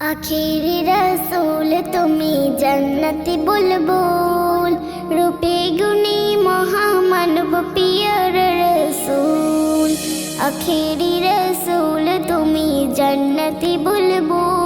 আখেরি রসুল, তুমি জন্নতি বুলবুল। রূপে গুণী মহামানব, পিয়র রসুল। আখেরি রসুল, তুমি জন্নতি বুলবুল।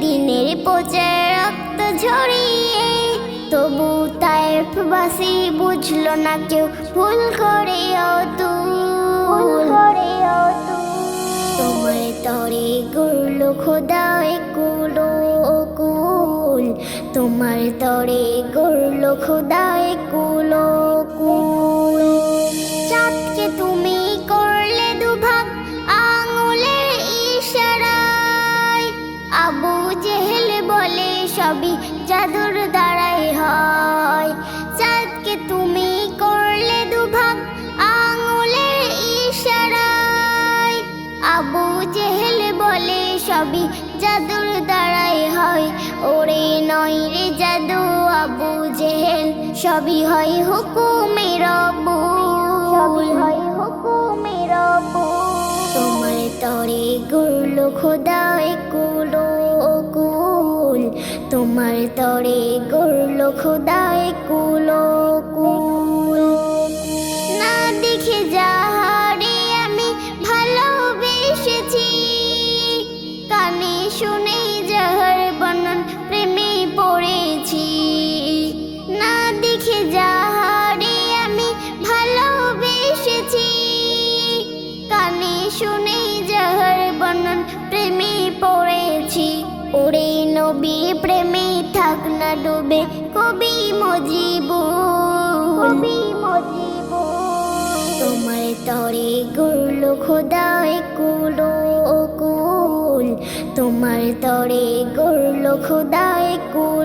দিনের পচে রক্ত ঝরিয়ে তবু তাইফ বাসি বুঝলো না কেউ ভুল করে অতুল তোমার তরে গুরলো খোদায় কুলো কুল। তোমার তরে গুরলো খোদায় কুলো কুল। জাদুর দ্বারাই হয়। চাঁদকে তুমি করলে দুভাগ আঙুলের ইশারায়। আবু জেহেল বলে সবই জাদুর দ্বারাই হয়। ওরে নয় রে জাদু আবু জেহেল সবই হয় হুকুমের সবই হয় হুকুমের তোমার তরে গুরলো খোদায় কুল। তোমার তরে গুরলো খোদায় কুলো, কুল। না দেখে যাহারে আমি ভালোবেসেছি, কানে শুনে যাহার বর্ণন প্রেমে পড়েছি। না দেখে যাহারে আমি ভালোবেসেছি, কানে শুনে যাহার বর্ণন প্রেমে পড়েছি। ওরে ডুবে কবি মজিব। কবি মজিব। তোমার তরে গড়ল খোদায় কুলো কুল। তোমার তরে গড়ল খোদায় কুল